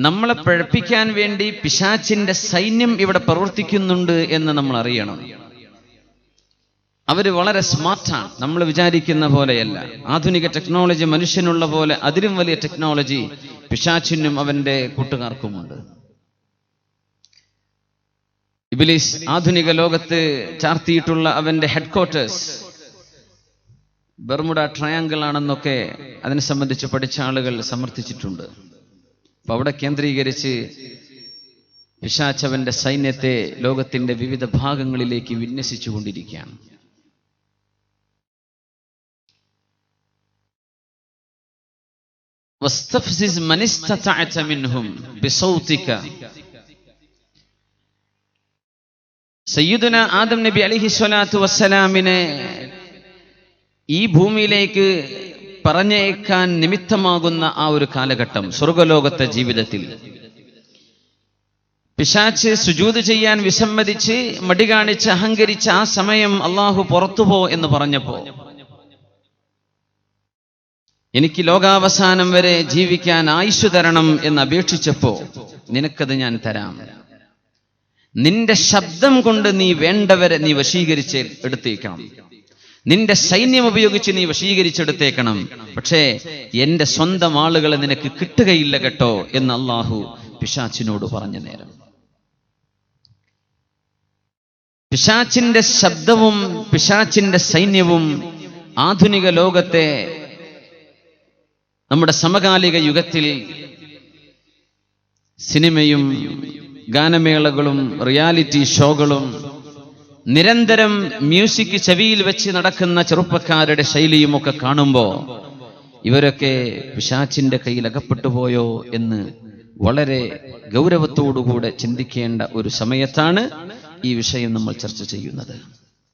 നമ്മളെ പഴപ്പിക്കാൻ വേണ്ടി പിശാച്ചിന്റെ സൈന്യം ഇവിടെ പ്രവർത്തിക്കുന്നുണ്ട് എന്ന് നമ്മൾ അറിയണം. അവർ വളരെ സ്മാർട്ടാണ്. നമ്മൾ വിചാരിക്കുന്ന പോലെയല്ല. ആധുനിക ടെക്നോളജി മനുഷ്യനുള്ള പോലെ അതിലും വലിയ ടെക്നോളജി പിശാച്ചിനും അവന്റെ കൂട്ടുകാർക്കുമുണ്ട്. ഇബിലിസ് ആധുനിക ലോകത്ത് ചാർത്തിയിട്ടുള്ള അവന്റെ ഹെഡ്ക്വാർട്ടേഴ്സ് ബർമുഡ ട്രയാങ്കിൾ ആണെന്നൊക്കെ അതിനെ സംബന്ധിച്ച് പഠിച്ച ആളുകൾ സമർത്ഥിച്ചിട്ടുണ്ട്. അപ്പൊ അവിടെ കേന്ദ്രീകരിച്ച് പിശാച്ചവന്റെ സൈന്യത്തെ ലോകത്തിന്റെ വിവിധ ഭാഗങ്ങളിലേക്ക് വിന്യസിച്ചുകൊണ്ടിരിക്കുകയാണ്. സയ്യിദുന ആദം നബി അലിഹിസ്വലാത്തു വസ്സലാമിനെ ഈ ഭൂമിയിലേക്ക് പറഞ്ഞേക്കാൻ നിമിത്തമാകുന്ന ആ ഒരു കാലഘട്ടം സ്വർഗലോകത്തെ ജീവിതത്തിൽ. പിശാച്ച് സുജൂത് ചെയ്യാൻ വിസമ്മതിച്ച് മടി കാണിച്ച് അഹങ്കരിച്ച ആ സമയം അള്ളാഹു പുറത്തുപോ എന്ന് പറഞ്ഞപ്പോ എനിക്ക് ലോകാവസാനം വരെ ജീവിക്കാൻ ആയുഷ് തരണം എന്ന് അപേക്ഷിച്ചപ്പോ നിനക്കത് ഞാൻ തരാം. നിന്റെ ശബ്ദം കൊണ്ട് നീ വേണ്ടവരെ നീ വശീകരിച്ച് എടുത്തേക്കണം നിന്റെ സൈന്യം ഉപയോഗിച്ച് നീ വശീകരിച്ചെടുത്തേക്കണം. പക്ഷേ എന്റെ സ്വന്തം ആളുകളെ നിനക്ക് കിട്ടുകയില്ല കേട്ടോ എന്ന് അള്ളാഹു പിശാച്ചിനോട് പറഞ്ഞ നേരം. പിശാച്ചിന്റെ ശബ്ദവും പിശാച്ചിന്റെ സൈന്യവും ആധുനിക ലോകത്തെ നമ്മുടെ സമകാലിക യുഗത്തിൽ സിനിമയും ഗാനമേളകളും റിയാലിറ്റി ഷോകളും നിരന്തരം മ്യൂസിക് ചെവിയിൽ വെച്ച് നടക്കുന്ന ചെറുപ്പക്കാരുടെ ശൈലിയുമൊക്കെ കാണുമ്പോൾ ഇവരൊക്കെ പിശാച്ചിന്റെ കയ്യിൽ അകപ്പെട്ടു പോയോ എന്ന് വളരെ ഗൗരവത്തോടുകൂടെ ചിന്തിക്കേണ്ട ഒരു സമയത്താണ് ഈ വിഷയം നമ്മൾ ചർച്ച ചെയ്യുന്നത്.